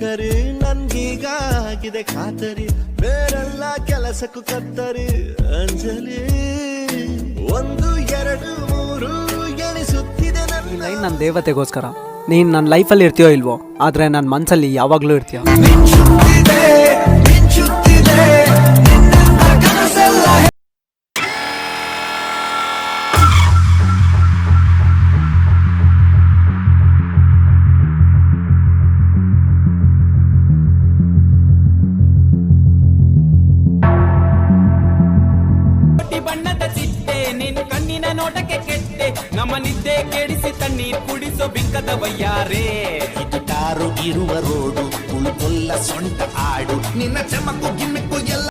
ನೌಕರಿ ನನ್ಗೀಗ ಆಗಿದೆ ಖಾತರಿ. ಬೇರೆಲ್ಲ ಕೆಲಸಕ್ಕೂ ಕತ್ತರಿ. ಅಂಜಲಿ ಒಂದು ಎರಡು ಮೂರು ಎಣಿಸುತ್ತಿದೆ ನನ್ನ. ನನ್ನ ದೇವತೆಗೋಸ್ಕರ. ನೀನ್ ನನ್ನ ಲೈಫಲ್ಲಿ ಇರ್ತೀಯೋ ಇಲ್ವೋ ಆದ್ರೆ ನನ್ನ ಮನಸ್ಸಲ್ಲಿ ಯಾವಾಗ್ಲೂ ಇರ್ತೀಯ. ನಿದ್ದೆ ಕೆಡಿಸಿ ತಣ್ಣೀರ್ ಕುಡಿಸೋ ಬಿಂಕದ ವಯ್ಯಾರೇ ಇದು ಕಾರು ಇರುವ ರೋಡು ಉಳುಕೊಲ್ಲ ಸೊಂಟ ಆಡು ನಿನ್ನ ಚಮಕು ಗಿಮ್ಮಿಕ್ಕು ಎಲ್ಲ